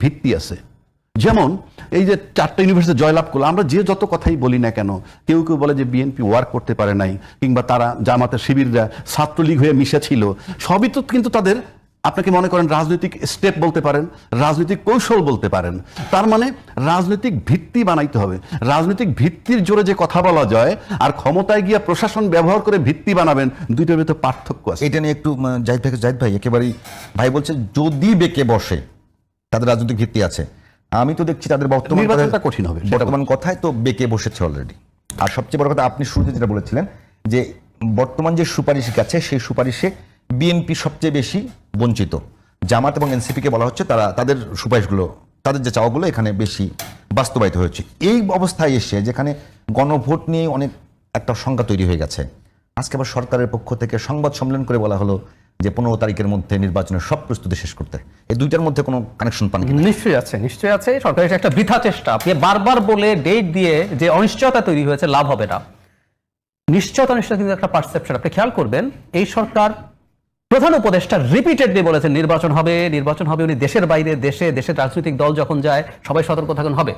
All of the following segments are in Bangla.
ভিত্তি আছে। যেমন, এই যে চারটা ইউনিভার্সিটি জয়লাভ করল, আমরা যে যত কথাই বলি না কেন, কেউ কেউ বলে যে বিএনপি ওয়ার্ক করতে পারে নাই, কিংবা তারা জামাতের শিবিররা ছাত্রলীগ হয়ে মিশে ছিল সবই তো কিন্তু তাদের, আপনাকে মনে করেন রাজনৈতিক স্টেপ বলতে পারেন, রাজনৈতিক কৌশল বলতে পারেন। তার মানে রাজনৈতিক ভিত্তি বানাইতে হবে। রাজনৈতিক ভিত্তির জোরে যে কথা বলা যায়, আর ক্ষমতায় গিয়ে প্রশাসন ব্যবহার করে ভিত্তি বানাবেন, দুইটার ভিতরে পার্থক্য আছে। এটা নিয়ে একটু জাহিদ ভাই জাহিদ ভাই, একেবারেই ভাই বলছে, যদি বেঁকে বসে তাদের রাজনৈতিক ভিত্তি আছে। আমি তো দেখছি তাদের বর্তমান নির্বাচনটা কঠিন হবে, বর্তমান কথায় তো বেঁকে বসেছে অলরেডি আর সবচেয়ে বড় কথা আপনি শুরুতে যেটা বলেছিলেন যে বর্তমান যে সুপারিশ আছে সেই সুপারিশে বিএনপি সবচেয়ে বেশি বঞ্চিত। জামাত এবং এনসিপি কে বলা হচ্ছে তারা তাদের সুপারিশগুলো তাদের যে চাওয়াগুলো এখানে বেশি বাস্তবায়িত হয়েছে। এই অবস্থায় এসে যেখানে গণভোট নিয়ে অনেক একটা সংখ্যা তৈরি হয়ে গেছে। আজকে আবার সরকারের পক্ষ থেকে সংবাদ সম্মেলন করে বলা হলো যে পনেরো তারিখের মধ্যে নির্বাচনের সব প্রস্তুতি শেষ করতে। এই দুইটার মধ্যে কোনো কানেকশন পান নিশ্চয়ই আছে নিশ্চয়ই আছে। সরকারের একটা বৃথা চেষ্টা। আপনি বারবার বলে ডেট দিয়ে যে অনিশ্চয়তা তৈরি হয়েছে, লাভ হবে না। নিশ্চয়তা নিশ্চয়তা কিন্তু একটা পারসেপশন আপনি খেয়াল করবেন, এই সরকার প্রধান উপদেষ্টা রিপিটেডলি বলেছেন নির্বাচন হবে নির্বাচন হবে উনি দেশের বাইরে দেশে দেশের রাজনৈতিক দল যখন যায় সবাই সতর্ক থাকুন হবে।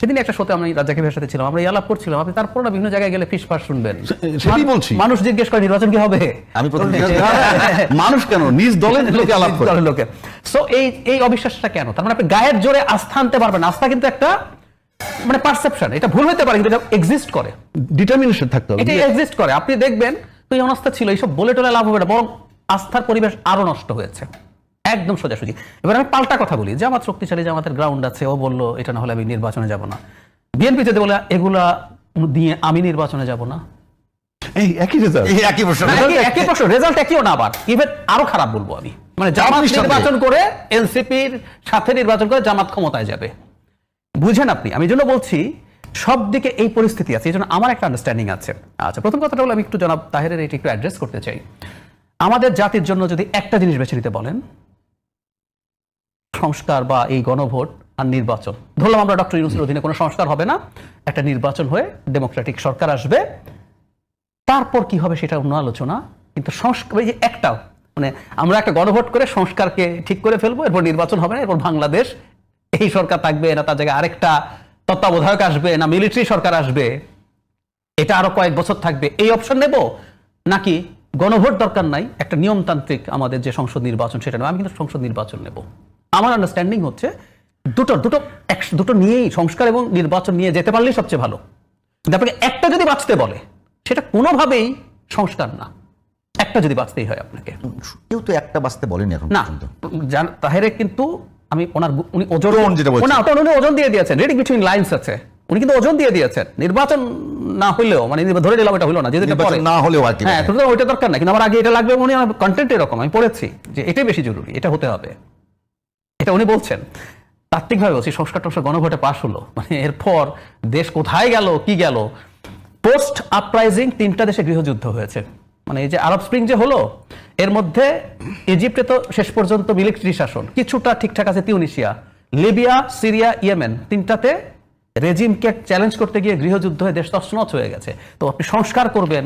সেদিন একটা শোতে আমি রাজ্জাকি ভাইয়ের সাথে ছিলাম আমরা এই আলাপ করছিলাম আপনি তারপর না বিভিন্ন জায়গায় গেলে ফিস ফাস শুনবেন। সেটাই বলছি। মানুষ জিজ্ঞেস করে নির্বাচন কি হবে? আমি প্রথম মানুষ কেন? নিজ দলের লোকে আলাপ করে। দলের লোকে। সো এই এই অবিশ্বাসটা কেন? তার মানে আপনি গায়ের জোরে আস্থা আনতে পারবেন আস্থা কিন্তু একটা মানে পারসেপশন এটা ভুল হতে পারে কিন্তু এটা এক্সিস্ট করে। ডিটারমিনেশন থাকতে হবে। এটা এক্সিস্ট করে। আপনি দেখবেন তো এই অনাস্থা ছিল এইসব বলে টলে লাভ হবে না বরং আস্থার পরিবেশ আরও নষ্ট হয়েছে। একদম সোজাসুজি। এবার আমি পাল্টা কথা বলি জামাত শক্তিশালী জামাতের গ্রাউন্ড আছে ও বলল এটা না হলে আমি নির্বাচনে যাব না। বিএনপি যদি বলে এগুলা দিয়ে আমি নির্বাচনে যাব না। এই একই রেজাল্ট একই প্রশ্ন। একই- একই? প্রশ্ন? রেজাল্ট একইও না আবার। ইভেন আরও খারাপ বলব আমি। মানে জামাত নির্বাচন করে এনসিপির সাথে নির্বাচন করে জামাত ক্ষমতায় যাবে। বুঝেন আপনি আমি জন্য বলছি সব দিকে এই পরিস্থিতি আছে এই জন্য আমার একটা আন্ডারস্ট্যান্ডিং আছে। আচ্ছা প্রথম কথাটা হলো আমি একটু জনাব তাহেরের এটি একটু অ্যাড্রেস করতে চাই। আমাদের জাতির জন্য যদি একটা জিনিস বেছে নিতে বলেন, সংস্কার বা এই গণভোট আর নির্বাচন। ধরলাম আমরা ডক্টর ইউনুসের অধীনে কোনো সংস্কার হবে না, একটা নির্বাচন হয়ে ডেমোক্রেটিক সরকার আসবে। তারপর কি হবে সেটা অন্য আলোচনা, কিন্তু সংস্কার এই যে একটা মানে আমরা একটা গণভোট করে সংস্কারকে ঠিক করে ফেলব, এরপর নির্বাচন হবে না, এরপর বাংলাদেশ, এই সরকার থাকবে না, তার জায়গায় আরেকটা তত্ত্বাবধায়ক আসবে, না মিলিটারি সরকার আসবে, এটা আরও কয়েক বছর থাকবে, এই অপশন নেব? নাকি গণভোট দরকার নাই একটা নিয়মতান্ত্রিক আমাদের যে সংসদ নির্বাচন সেটা নেব। আমি কিন্তু সংসদ নির্বাচন নেব। আমার আন্ডারস্ট্যান্ডিং হচ্ছে দুটো দুটো এক- দুটো নিয়েই সংস্কার এবং নির্বাচন নিয়ে যেতে পারলেই সবচেয়ে ভালো। কিন্তু আপনাকে একটা যদি বাঁচতে বলে সেটা কোনোভাবেই সংস্কার না। একটা যদি বাঁচতেই হয় আপনাকে। কেউ তো একটা বাঁচতে বলেনি এখন না তাহেরে কিন্তু আমি ওনার উনি ওজন যেটা বলছেন। ওটা উনি ওজন দিয়ে দিয়েছেন। রিডিং বিটুইন লাইন্স আছে। উনি কিন্তু ওজন দিয়ে দিয়েছেন। নির্বাচন না হইলেও মানে ধরে নিলাম এটা হইল না পরে। না হলেও আর কি। হ্যাঁ তো ওইটা দরকার না কিন্তু আমার আগে এটা লাগবে উনি আমার কন্টেন্ট এরকম আমি পড়েছি যে এটাই বেশি জরুরি এটা হতে হবে। এটা উনি বলছেন তাত্ত্বিকভাবে বলছি সংস্কার টংস্কার গণভোটে পাশ হলো। মানে এরপর দেশ কোথায় গেল কি গেল? পোস্ট আপরাইজিং তিনটা দেশে গৃহযুদ্ধ হয়েছে। মানে এই যে আরব স্প্রিং যে হলো এর মধ্যে ইজিপ্টে তো শেষ পর্যন্ত মিলিটারি শাসন কিছুটা ঠিকঠাক আছে তিউনিশিয়া লিবিয়া সিরিয়া ইয়েমেন তিনটাতে রেজিমকে চ্যালেঞ্জ করতে গিয়ে গৃহযুদ্ধ হয়ে দেশ তছনছ হয়ে গেছে। তো আপনি সংস্কার করবেন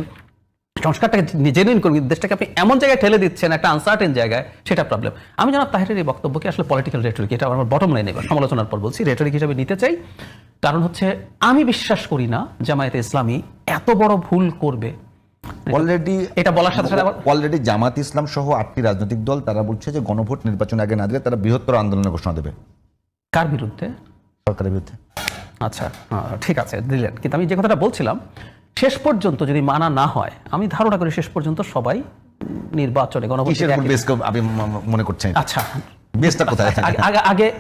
সংস্কারটাকে জেনুইন করবেন দেশটাকে আপনি এমন জায়গায় ঠেলে দিচ্ছেন একটা আনসার্টেন জায়গায় সেটা প্রবলেম আমি জানাব তাহেরের এই বক্তব্যকে আসলে পলিটিক্যাল রেটরিক এটা আমার বটম লাইনে সমালোচনার পর বলছি রেটরিক হিসেবে নিতে চাই। কারণ হচ্ছে আমি বিশ্বাস করি না জামায়াতে ইসলামী এত বড় ভুল করবে। অলরেডি এটা বলার সাথে সাথে অলরেডি জামাত ইসলাম সহ আটটি রাজনৈতিক দল তারা বলছে যে গণভোট নির্বাচন আগে না দিলে তারা বৃহত্তর আন্দোলনের ঘোষণা দেবে। কার বিরুদ্ধে? সরকারের বিরুদ্ধে। আচ্ছা ঠিক আছে দিলেন। কিন্তু আমি যে কথাটা বলছিলাম শেষ পর্যন্ত যদি মানা না হয় আমি ধারণা করি শেষ পর্যন্ত সবাই নির্বাচনে গণভোট কিসের উপর বেস করে আপনি ম- ম- মনে করছেন? আচ্ছা। বেসটা কোথায় আগে- আগে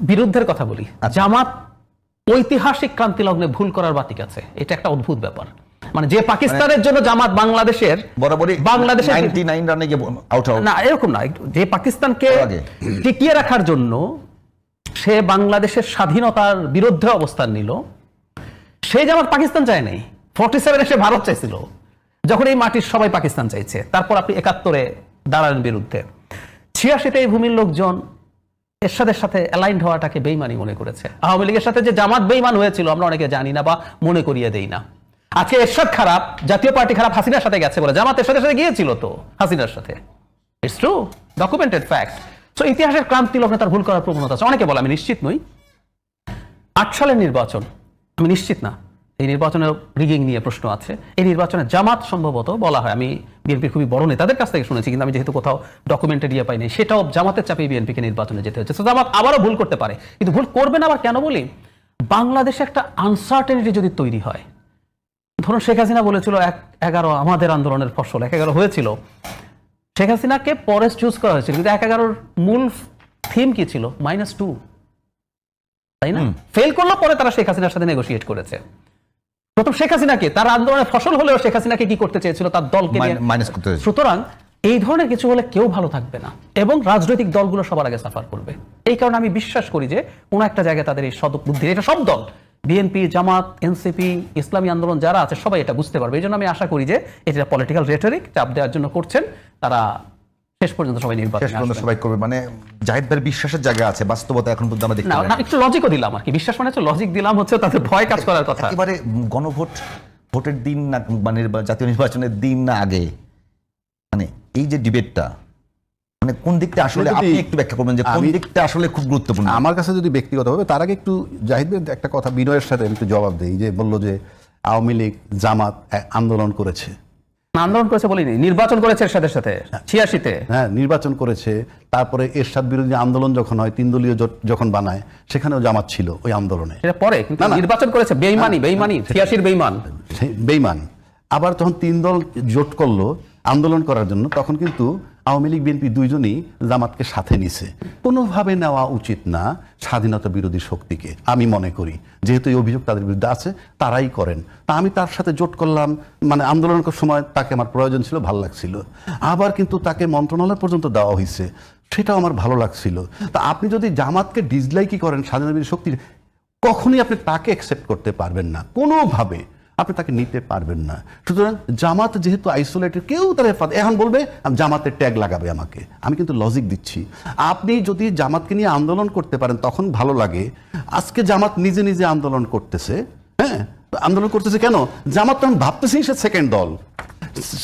বিরুদ্ধের কথা বলি। জামাত ঐতিহাসিক ক্রান্তি লগ্নে ভুল করার বাতিক আছে। এটা একটা অদ্ভুত ব্যাপার। মানে যে পাকিস্তানের জন্য জামাত বাংলাদেশের বরাবরই বাংলাদেশের নাইনটি নাইন রানে গিয়ে আউট না এরকম না যে পাকিস্তানকে। টিকিয়ে রাখার জন্য সে বাংলাদেশের স্বাধীনতার বিরুদ্ধে অবস্থান নিল। সেই জামাত পাকিস্তান চায় নাই। ফর্টি সেভেনে সে ভারত চাইছিল। যখন এই মাটির সবাই পাকিস্তান চাইছে। তারপর আপনি একাত্তরে দাঁড়ালেন বিরুদ্ধে। ছিয়াশিতে এই ভূমির লোকজন এরশাদের সাথে অ্যালাইন্ড হওয়াটাকে বেইমানি মনে করেছে। আওয়ামী লীগের সাথে যে জামাত বেইমান হয়েছিল, আমরা অনেকে জানি না বা মনে করিয়ে দেই না। আজকে এরশাদ খারাপ, জাতীয় পার্টি খারাপ হাসিনার সাথে গেছে বলে। জামাত এরশাদের সাথে গিয়েছিল তো, হাসিনার সাথে। ইটস ট্রু ডকুমেন্টেড ফ্যাক্ট তো ইতিহাসের ক্রান্তি লগ্নে তার ভুল করার প্রবণতা আছে। অনেকে বলে, আমি নিশ্চিত নই। আট সালের নির্বাচন, আমি নিশ্চিত না। এই নির্বাচনে রিগিং নিয়ে প্রশ্ন আছে। এই নির্বাচনে জামাত সম্ভবত বলা হয়, আমি বিএনপির খুবই বড় নেতাদের কাছ থেকে শুনেছি, কিন্তু আমি যেহেতু কোথাও ডকুমেন্টেড ইয়ে পাইনি, সেটাও জামাতের চাপে বিএনপিকে নির্বাচনে যেতে হচ্ছে। তো জামাত আবারও ভুল করতে পারে। কিন্তু ভুল করবে না আবার কেন বলি? বাংলাদেশে একটা আনসার্টেনিটি যদি তৈরি হয়, ধরুন শেখ হাসিনা বলেছিল, এক, এগারো আমাদের আন্দোলনের ফসল, এক, এগারো হয়েছিল। শেখ হাসিনাকে পরে চুজ করা হয়েছিল কিন্তু এক এগারোর মূল থিম কি ছিল? মাইনাস টু তাই না? ফেল করল পরে তারা শেখ হাসিনার সাথে নেগোসিয়েট করেছে। প্রথম শেখ হাসিনাকে তার আন্দোলনের ফসল হলেও শেখ হাসিনাকে কি করতে চেয়েছিল? তার দলকে মাইনাস করতে সুতরাং এই ধরনের কিছু হলে কেউ ভালো থাকবে না এবং রাজনৈতিক দলগুলো সবার আগে সাফার করবে। এই কারণে আমি বিশ্বাস করি যে কোনো একটা জায়গায় তাদের এই সদ বুদ্ধি এটা সব দল। বিএনপি জামাত এনসিপি ইসলামী আন্দোলন যারা আছে সবাই এটা বুঝতে পারবে। এই জন্য আমি আশা করি যে এটা পলিটিক্যাল রেটরিক চাপ দেওয়ার জন্য করছেন। তারা শেষ পর্যন্ত সবাই শেষ নির্বাচন পর্যন্ত সবাই করবে। মানে জাহিদ ভাইয়ের বিশ্বাসের জায়গা আছে বাস্তবতা এখন পর্যন্ত আমরা দেখতে না। একটু লজিকও দিলাম আর কি। বিশ্বাস মানে হচ্ছে লজিক দিলাম হচ্ছে তাদের ভয় কাজ করার কথা। একেবারে গণভোট ভোটের দিন না মানে জাতীয় নির্বাচনের দিন না আগে মানে এই যে ডিবেটটা মানে কোন দিকটা আসলে আপনি একটু ব্যাখ্যা করবেন যে কোন দিকটা আসলে খুব গুরুত্বপূর্ণ? আমার কাছে যদি ব্যক্তিগতভাবে তার আগে একটু জাহিদের একটা কথা বিনয়ের সাথে একটু জবাব দেই যে বলল যে আওয়ামী লীগ জামাত আন্দোলন করেছে। আন্দোলন করেছে বলিনি নির্বাচন করেছে এরশাদের সাথে ছিয়াশিতে। হ্যাঁ নির্বাচন করেছে তারপরে এরশাদ বিরোধী আন্দোলন যখন হয় তিন দলীয় জোট যখন বানায় সেখানেও জামাত ছিল ওই আন্দোলনে। সেটা পরে কিন্তু। নির্বাচন করেছে বেইমানি বেইমানি ছিয়াশির বেইমান। বেইমান। আবার যখন তিন দল জোট করল আন্দোলন করার জন্য তখন কিন্তু আওয়ামী লীগ, বিএনপি দুইজনই জামাতকে সাথে নিছে। কোনোভাবে নেওয়া উচিত না স্বাধীনতা বিরোধী শক্তিকে, আমি মনে করি। যেহেতু এই অভিযোগ তাদের বিরুদ্ধে আছে, তারাই করেন। তা আমি তার সাথে জোট করলাম মানে আন্দোলনের সময় তাকে আমার প্রয়োজন ছিল, ভালো লাগছিল। আবার কিন্তু তাকে মন্ত্রণালয় পর্যন্ত দেওয়া হয়েছে সেটাও আমার ভালো লাগছিল। তা আপনি যদি জামাতকে ডিসলাইকই করেন স্বাধীনতা বিরোধী শক্তি কখনোই আপনি তাকে অ্যাকসেপ্ট করতে পারবেন না। কোনোভাবে। আপনি তাকে নিতে পারবেন না। সুতরাং জামাত যেহেতু আইসোলেটেড কেউ তার হেফাজত এখন বলবে জামাতের ট্যাগ লাগাবে আমাকে। আমি কিন্তু লজিক দিচ্ছি। আপনি যদি জামাতকে নিয়ে আন্দোলন করতে পারেন, তখন ভালো লাগে। আজকে জামাত নিজে নিজে আন্দোলন করতেছে। হ্যাঁ? আন্দোলন করতেছে কেন? জামাত তখন ভাবতেছি সে সেকেন্ড দল।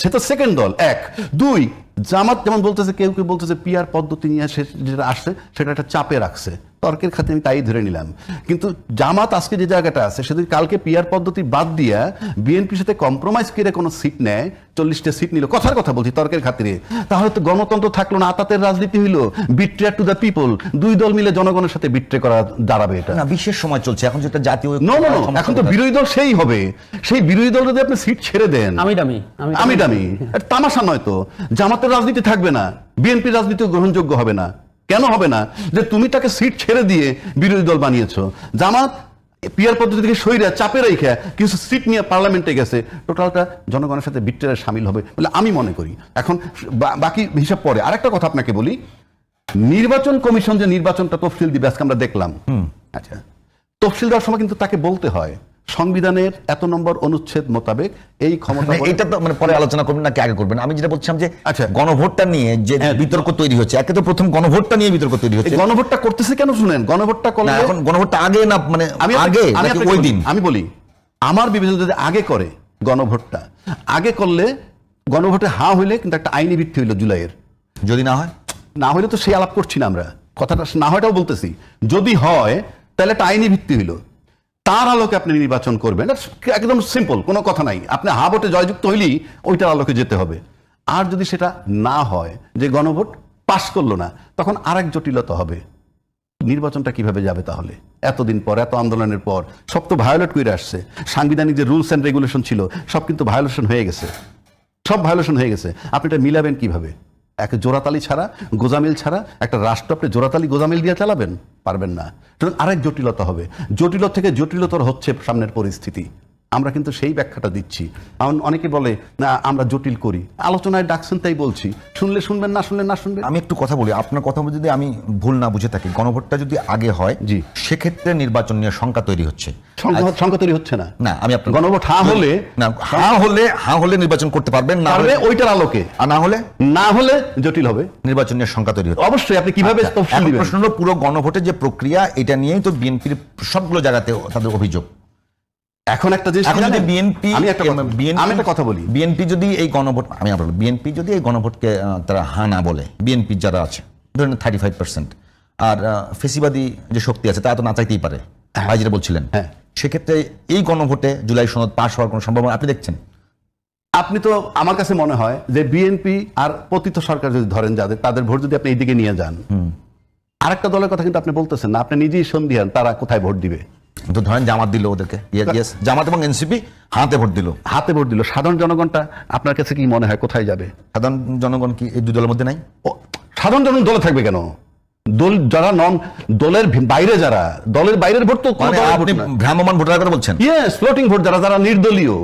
সে তো সেকেন্ড দল, এক। দুই, জামাত যেমন বলতেছে, কেউ কেউ বলতেছে পিয়ার পদ্ধতি নিয়ে সে যেটা আসছে, সেটা একটা চাপে রাখছে। তর্কের খাতে আমি তাই ধরে নিলাম। কিন্তু জামাত আজকে যে জায়গাটা আছে সে যদি কালকে পিয়ার পদ্ধতি বাদ দিয়া বিএনপির সাথে কম্প্রোমাইজ করে কোনো সিট নেয় চল্লিশটা সিট নিল। কথার কথা বলছি তর্কের খাতিরে। তাহলে তো গণতন্ত্র থাকল না আতাতের রাজনীতি হইল বিট্রে টু দ্য পিপল দুই দল মিলে জনগণের সাথে বিট্রে করা দাঁড়াবে এটা। না বিশেষ সময় চলছে। এখন যেটা জাতীয় নো নো এখন তো বিরোধী দল সেই হবে। সেই বিরোধী দল যদি আপনি সিট ছেড়ে দেন। আমি দামি আমি দামি। তামাশা নয় তো। জামাতের রাজনীতি থাকবে না। বিএনপির রাজনীতি গ্রহণযোগ্য হবে না। কেন হবে না যে তুমি তাকে সিট ছেড়ে দিয়ে বিরোধী দল বানিয়েছো? জামাত পিয়ার পদ্ধতি থেকে সইরা চাপে রেখে কিছু সিট নিয়ে পার্লামেন্টে গেছে। টোটালটা জনগণের সাথে বিট্রের সামিল হবে বলে আমি মনে করি। এখন বাকি হিসাব পরে। আরেকটা কথা আপনাকে বলি। নির্বাচন কমিশন যে নির্বাচনটা তফসিল দিবে আজকে আমরা দেখলাম। আচ্ছা। তফসিল দেওয়ার সময় কিন্তু তাকে বলতে হয়। সংবিধানের এত নম্বর অনুচ্ছেদ মোতাবেক এই ক্ষমতা মানে এটা তো মানে পরে আলোচনা করবেন নাকি আগে করবেন? আমি যেটা বলছিলাম যে আচ্ছা। গণভোটটা নিয়ে যে হ্যাঁ। বিতর্ক তৈরি হচ্ছে একে তো প্রথম গণভোটটা নিয়ে বিতর্ক তৈরি হচ্ছে। গণভোটটা করতেছে কেন শুনেন? গণভোটটা করলে এখন গণভোটটা আগে না মানে আমি আগে ওই বলি, দিন? আমি বলি আমার বিবেচনা যদি আগে করে গণভোটটা আগে করলে গণভোটে হা হইলে কিন্তু একটা আইনি ভিত্তি হইল জুলাইয়ের। যদি না হয়? না হইলে তো সেই আলাপ করছি না আমরা। কথাটা না হয়টাও বলতেছি। যদি হয় তাহলে একটা আইনি ভিত্তি হইল। তার আলোকে আপনি নির্বাচন করবেন একদম সিম্পল কোনো কথা নাই। আপনি হা ভোটে জয়যুক্ত হইলেই ওইটার আলোকে যেতে হবে। আর যদি সেটা না হয়, যে গণভোট পাশ করল না, তখন আরেক জটিলতা হবে। নির্বাচনটা কীভাবে যাবে তাহলে? এতদিন পর, এত আন্দোলনের পর, সব তো ভায়োলেট করে আসছে। সাংবিধানিক যে রুলস অ্যান্ড রেগুলেশন ছিল, সব কিন্তু ভায়োলেশন হয়ে গেছে। সব ভায়োলেশন হয়ে গেছে। আপনি এটা মিলাবেন কীভাবে? এক জোড়াতালি ছাড়া, গোজামিল ছাড়া, একটা রাষ্ট্র আপনি জোড়াতালি গোজামিল দিয়ে চালাবেন? পারবেন না। আরেক জটিলতা হবে। জটিল থেকে জটিলতর হচ্ছে সামনের পরিস্থিতি। আমরা কিন্তু সেই ব্যাখ্যাটা দিচ্ছি। অনেকে বলে না আমরা জটিল করি। আলোচনায় ডাকছেন তাই বলছি। শুনলে শুনবেন না শুনলে না শুনবেন? আমি একটু কথা বলি। আপনার কথা যদি আমি ভুল না বুঝে থাকি গণভোটটা যদি আগে হয় জি। সেক্ষেত্রে নির্বাচন নিয়ে শঙ্কা তৈরি হচ্ছে। সংখ্যা- সংখ্যা তৈরি হচ্ছে না। না আমি আপনার গণভোট হা হলে না হা হলে হা হলে নির্বাচন করতে পারবেন না হলে ওইটার আলোকে। আর না হলে না হলে জটিল হবে। নির্বাচন নিয়ে শঙ্কা তৈরি হচ্ছে। অবশ্যই আপনি কীভাবে আচ্ছা, প্রশ্ন হলো পুরো গণভোটের যে প্রক্রিয়া এটা নিয়েই তো বিএনপির সবগুলো জায়গাতে তাদের অভিযোগ। এখন একটা জিনিস এখন যদি বিএনপি আমি একটা বিএনপি আমি একটা কথা বলি। বিএনপি যদি এই গণভোট আমি আবার বিএনপি যদি এই গণভোটকে তারা হা না বলে বিএনপি যারা আছে ধরেন থার্টি ফাইভ পার্সেন্ট আর ফেসিবাদী যে শক্তি আছে তা তো না চাইতেই পারে ভাই যেটা বলছিলেন। হ্যাঁ। সেক্ষেত্রে এই গণভোটে জুলাই সনদ পাশ হওয়ার কোনো সম্ভাবনা আপনি দেখছেন? আপনি তো আমার কাছে মনে হয় যে বিএনপি আর পতিত সরকার যদি ধরেন যাদের তাদের ভোট যদি আপনি এইদিকে নিয়ে যান আরেকটা দলের কথা কিন্তু আপনি বলতেছেন না আপনি নিজেই সন্ধিহান তারা কোথায় ভোট দিবে। তো ধরেন জামাত দিল ওদেরকে। জামাত এবং এনসিপি হাতে ভোট দিল। হাতে ভোট দিল। সাধারণ জনগণটা আপনার কাছে কি মনে হয় কোথায় যাবে? সাধারণ জনগণ কি এই দুই দলের মধ্যে নাই? ও, সাধারণ জনগণ দলে থাকবে কেন? দল যারা নন দলের বাইরে যারা দলের বাইরের ভোট তো মানে আপনি ভ্রাম্যমান ভোটার কথা বলছেন? ইয়েস ফ্লোটিং ভোট যারা যারা নির্দলীয়।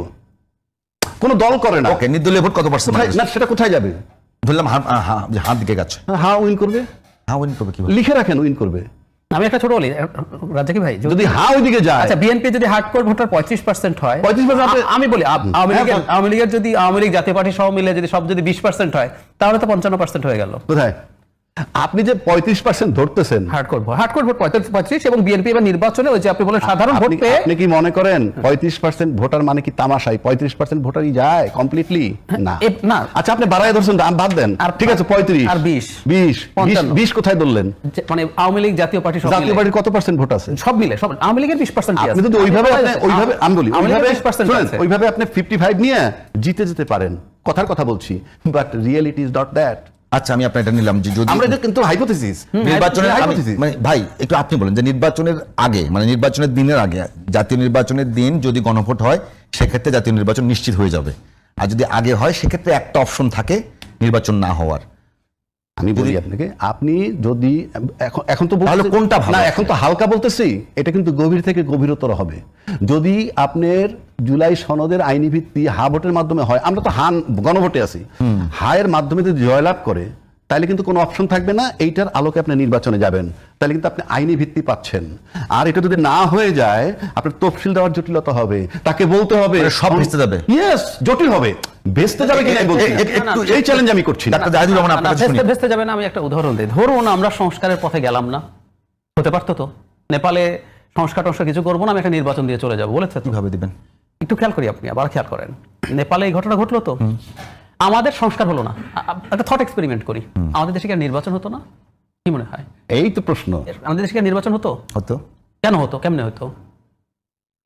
কোনো দল করে না। ওকে নির্দলীয় ভোট কত পার্সেন্ট না সেটা কোথায় যাবে? ধরলাম হাত হ্যাঁ হাত দিকে গেছে। হ্যাঁ উইন করবে? হ্যাঁ উইন করবে কীভাবে? লিখে রাখেন উইন করবে। আমি একটা ছোট বলি রাজাকি ভাই যদি হা ওইদিকে যায়। আচ্ছা বিএনপি যদি হার্ডকোর ভোটার পঁয়ত্রিশ পার্সেন্ট হয় পঁয়ত্রিশ পার্সেন্ট আমি বলি আওয়ামী লীগের হ্যাঁ, আওয়ামী লীগের যদি আওয়ামী লীগ জাতীয় পার্টি সহ মিলে যদি সব যদি বিশ পার্সেন্ট হয় তাহলে তো পঞ্চান্ন পার্সেন্ট হয়ে গেল। কোথায়? আপনি যে পঁয়ত্রিশ পার্সেন্ট ধরতেছেন। হার্ডকোর ভোট হার্ডকোর ভোট পঁয়ত্রিশ পঁয়ত্রিশ এবং বিএনপি এবার নির্বাচনে ওই যে আপনি বলেন সাধারণ ভোট আপনি পেয়ে আপনি কি মনে করেন পঁয়ত্রিশ পার্সেন্ট ভোটার মানে কি তামাশাই? পঁয়ত্রিশ পার্সেন্ট ভোটারই যায় কমপ্লিটলি না। না। আচ্ছা আপনি বাড়ায় ধরছেন বাদ দেন। আর ঠিক আছে পঁয়ত্রিশ। আর বিশ। বিশ বিশ কোথায় ধরলেন? মানে আওয়ামী লীগ জাতীয় পার্টি জাতীয় পার্টির কত পার্সেন্ট ভোট আছে? সব মিলে সব আওয়ামী লীগের বিশ পার্সেন্ট আপনি যদি ওইভাবে ওইভাবে আমি বলি ওইভাবে আপনি ফিফটি ফাইভ নিয়ে জিতে যেতে পারেন। কথার কথা বলছি but reality is not that আচ্ছা আমি আপনার এটা নিলাম। যে যদি আমরা এটা কিন্তু হাইপোথিসিস নির্বাচনের। মানে ভাই একটু আপনি বলেন যে নির্বাচনের আগে মানে নির্বাচনের দিনের আগে জাতীয় নির্বাচনের দিন যদি গণভোট হয় সেক্ষেত্রে জাতীয় নির্বাচন নিশ্চিত হয়ে যাবে। আর যদি আগে হয় সেক্ষেত্রে একটা অপশন থাকে নির্বাচন না হওয়ার। আমি বলি আপনাকে আপনি যদি এখন এখন তো তাহলে কোনটা ভালো? না এখন তো হালকা বলতেছি এটা কিন্তু গভীর থেকে গভীরতর হবে। যদি আপনার জুলাই সনদের আইনি ভিত্তি হা ভোটের মাধ্যমে হয়। আমরা তো হান গণভোটে আছি। হায়ের মাধ্যমে যদি জয়লাভ করে তাহলে কিন্তু কোনো অপশন থাকবে না এইটার আলোকে আপনি নির্বাচনে যাবেন। তাহলে কিন্তু আপনি আইনি ভিত্তি পাচ্ছেন। আর এটা যদি না হয়ে যায় আপনার তফসিল দেওয়ার জটিলতা হবে তাকে বলতে হবে। মানে সব ভেস্তে যাবে। ইয়েস জটিল হবে। ভেস্তে যাবে কিনা একটু- এই চ্যালেঞ্জ আমি করছি ডাক্তার জাহিদুর রহমান আপনার ভেস্তে ভেস্তে যাবে না আমি একটা উদাহরণ দিই। ধরুন আমরা সংস্কারের পথে গেলাম না। হতে পারতো তো? নেপালে সংস্কার টংস্কার কিছু করব না আমি একটা নির্বাচন দিয়ে চলে যাব বলেছে কীভাবে দিবেন? একটু খেয়াল করি আপনি আবার খেয়াল করেন। নেপালে এই ঘটনা ঘটলো তো? আমাদের সংস্কার হলো না। একটা থট এক্সপেরিমেন্ট করি। আমাদের দেশে কি নির্বাচন হতো না? কি মনে হয়? এই তো প্রশ্ন। আমাদের দেশে কি নির্বাচন হতো? হতো। কেন হতো? কেমনে হতো?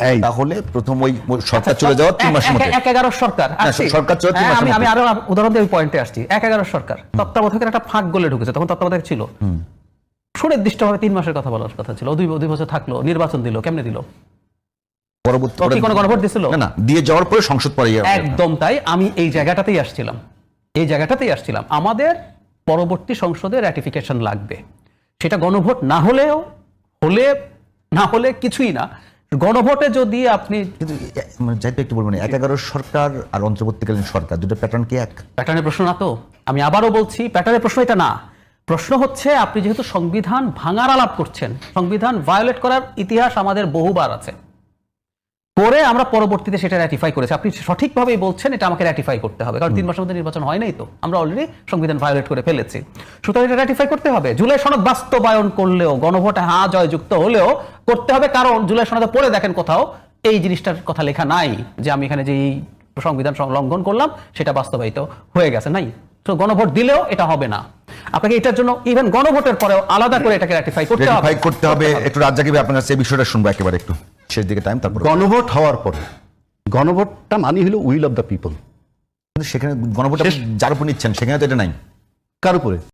এই তাহলে প্রথম ওই সরকার চলে যাওয়ার তিন এক- মধ্যে। এক- এগারো সরকার। সরকার চলে তিন হ্যাঁ, আমি আমি আরও উদাহরণ দিয়ে পয়েন্টে আসছি। এক এগারো সরকার। তত্ত্বাবধায়কের একটা ফাঁক গলে ঢুকেছে তখন তত্ত্বাবধায়ক ছিল। সুনির্দিষ্টভাবে তিন মাসের কথা বলার কথা ছিল। দুই দুই বছর থাকল নির্বাচন দিল কেমনে দিল? পরবর্তী কোনো গণভোট দিছিল? না না দিয়ে যাওয়ার পরে সংসদ পরে একদম তাই আমি এই জায়গাটাতেই আসছিলাম। এই জায়গাটাতেই আসছিলাম। আমাদের পরবর্তী সংসদে র্যাটিফিকেশন লাগবে। সেটা গণভোট না হলেও হলে না হলে কিছুই না। গণভোটে যদি আপনি মানে যাইতে একটু বলবেন এক এগারো সরকার আর অন্তর্বর্তীকালীন সরকার দুটো প্যাটার্ন কি এক? প্যাটার্নের প্রশ্ন না তো। আমি আবারও বলছি প্যাটার্নের প্রশ্ন এটা না। প্রশ্ন হচ্ছে আপনি যেহেতু সংবিধান ভাঙার আলাপ করছেন সংবিধান ভায়োলেট করার ইতিহাস আমাদের বহুবার আছে। করে আমরা পরবর্তীতে সেটা র্যাটিফাই করেছি। আপনি সঠিকভাবেই বলছেন এটা আমাকে র্যাটিফাই করতে হবে। কারণ তিন মাসের মধ্যে নির্বাচন হয় নাই তো। আমরা অলরেডি সংবিধান ভায়োলেট করে ফেলেছি। সুতরাং এটা র্যাটিফাই করতে হবে। জুলাই সনদ বাস্তবায়ন করলেও গণভোটে হা জয়যুক্ত হলেও করতে হবে। কারণ জুলাই সনদে পড়ে দেখেন কোথাও এই জিনিসটার কথা লেখা নাই যে আমি এখানে যে সংবিধান লঙ্ঘন করলাম সেটা বাস্তবায়িত হয়ে গেছে। নাই। তো গণভোট দিলেও এটা হবে না। আপনাকে এটার জন্য ইভেন গণভোটের পরেও আলাদা করে এটাকে র্যাটিফাই করতে হবে। রেটিফাই করতে হবে। একটু রাজ্জাক আপনার কাছে এই বিষয়টা শুনব একেবারে একটু। শেষ দিকে টাইম তারপর গণভোট হওয়ার পরে গণভোটটা মানে হলো উইল অফ দ্য পিপল। কিন্তু সেখানে গণভোট যার উপর নিচ্ছেন সেখানে তো এটা নাই। কার উপরে?